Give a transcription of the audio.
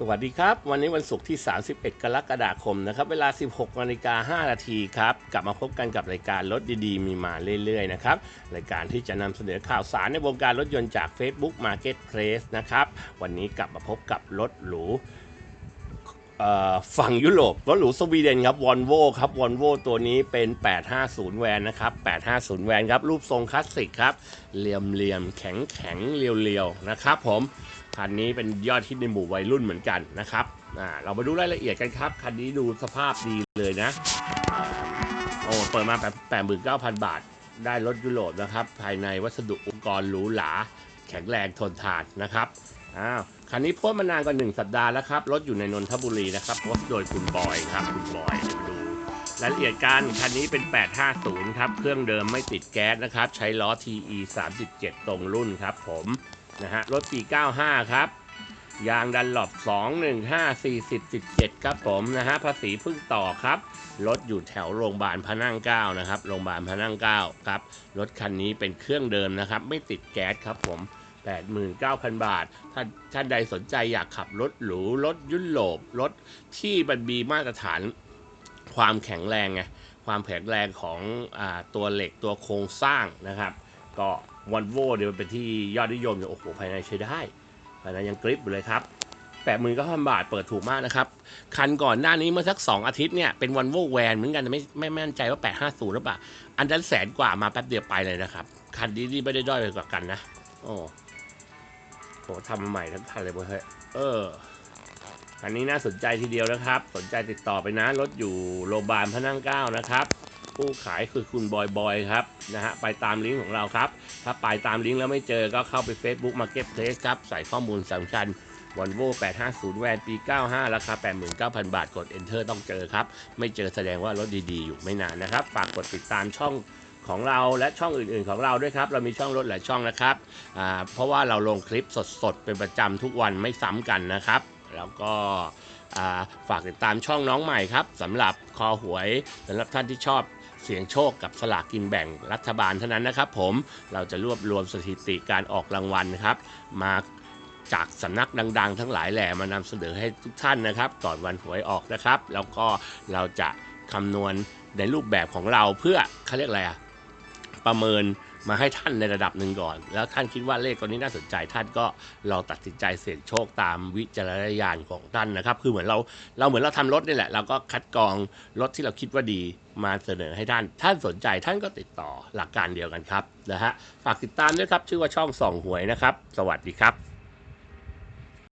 สวัสดีครับ วันนี้วันศุกร์ที่ 31 กรกฎาคมนะครับ เวลา 16นาฬิกา5นาทีครับ กลับมาพบกันกับรายการรถดีๆ มีมาเรื่อยๆนะครับ รายการที่จะนำเสนอข่าวสารในวงการรถยนต์จาก Facebook Marketplace นะครับ วันนี้กลับมาพบกับรถหรูฝั่งยุโรปรถหรูสวีเดนครับวอลโวครับวอลโวตัวนี้เป็น 850 แวนนะครับ 850 แวนครับ รูปทรงคลาสสิกครับเหลี่ยมเหลี่ยมแข็งแข็งๆเรียวๆนะครับผม คันนี้เป็นยอดฮิตในหมู่วัยรุ่นเหมือนกันนะครับอ่าเรามาดูรายละเอียดกันครับ คันนี้ดูสภาพดีเลยนะ โอ้เปิดมาแบบแปดหมื่นเก้าพันบาท ได้รถยุโรปนะครับ ภายในวัสดุอุปกรณ์หรูหรา แข็งแรงทนทานนะครับ อ้าว คันนี้พสต์มานานกว่าหนึ่งสัปดาห์แล้วครับ รถอยู่ในนนทบุรีนะครับโพสโดยคุณบอยครับ คุณบอยมาดูรายละเอียดการคันนี้เป็น 850 ครับ เครื่องเดิมไม่ติดแก๊สนะครับ ใช้ล้อ TE 37 ตรงรุ่นครับผม นะฮะรถปี95 ครับ ยางดันหลบ215 40 17 ครับผมนะฮะภาษีเพิ่งต่อครับ รถอยู่แถวโรงพยาบาลพระนั่งเก้านะครับ โรงพยาบาลพระนั่งเก้าครับ รถคันนี้เป็นเครื่องเดิมนะครับ ไม่ติดแก๊สครับผม89,000 บาท ถ้าท่านใดสนใจอยากขับรถหรู รถยุโรป รถที่มันมีมาตรฐานความแข็งแรงไง ความแข็งแรงของอตัวเหล็กตัวโครงสร้างนะครับ ก็วันโวเดี๋ยวเป็นที่ยอดนิยมเนี่ยโอ้โหภายในใช้ได้ภายในยังกริปอยู่เลยครับแปดหมื่นเก้าพันบาทเปิดถูกมากนะครับ คันก่อนหน้านี้เมื่อสัก 2 อาทิตย์เนี่ย เป็นวันโวแวนเหมือนกันไม่ไม่ไม่แน่ใจว่า 850 หรือเปล่า อันนั้นแสนกว่ามาแป๊บเดียวไปเลยนะครับ คันนี้นี่ไม่ได้ด้อยไปกว่ากันนะ โอ้โหทำใหม่ทั้งคันเลยเว้ยเฮ้ยเออคันนี้น่าสนใจทีเดียวนะครับ สนใจติดต่อไปนะรถอยู่โรงพยาบาลพระนั่งเก้านะครับ ผู้ขายคือคุณบอยบอยครับนะฮะไปตามลิงก์ของเราครับ ถ้าไปตามลิงก์แล้วไม่เจอก็เข้าไป Facebook Marketplace ครับ ใส่ข้อมูลสำคัญ Volvo 850 แวนปี 95 ราคา 89,000 บาท กด Enter ต้องเจอครับ ไม่เจอแสดงว่ารถดีๆ อยู่ไม่นานนะครับ ฝากกดติดตามช่องของเราและช่องอื่นๆของเราด้วยครับ เรามีช่องรถหลายช่องนะครับอ่าเพราะว่าเราลงคลิปสดๆ เป็นประจำทุกวันไม่ซ้ำกันนะครับ แล้วก็ฝากติดตามช่องน้องใหม่ครับสำหรับคอหวยสำหรับท่านที่ชอบเสียงโชคกับสลากกินแบ่งรัฐบาลเท่านั้นนะครับ ผมเราจะรวบรวมสถิติการออกรางวัลครับ มาจากสำนักดัง ๆ ทั้งหลายแหล่มานำเสนอให้ทุกท่านนะครับ ก่อนวันหวยออกนะครับ แล้วก็เราจะคำนวณในรูปแบบของเราเพื่อเขาเรียกอะไรอะ ประเมินมาให้ท่านในระดับหนึ่งก่อน แล้วท่านคิดว่าเลขตัวนี้น่าสนใจท่านก็เราตัดสินใจเสี่ยงโชคตามวิจารณญาณของท่านนะครับ คือเหมือนเราเราเหมือนเราทำรถนี่แหละ เราก็คัดกรองรถที่เราคิดว่าดีมาเสนอให้ท่าน ท่านสนใจท่านก็ติดต่อหลักการเดียวกันครับนะฮะฝากติดตามด้วยครับ ชื่อว่าช่องส่องหวยนะครับ สวัสดีครับ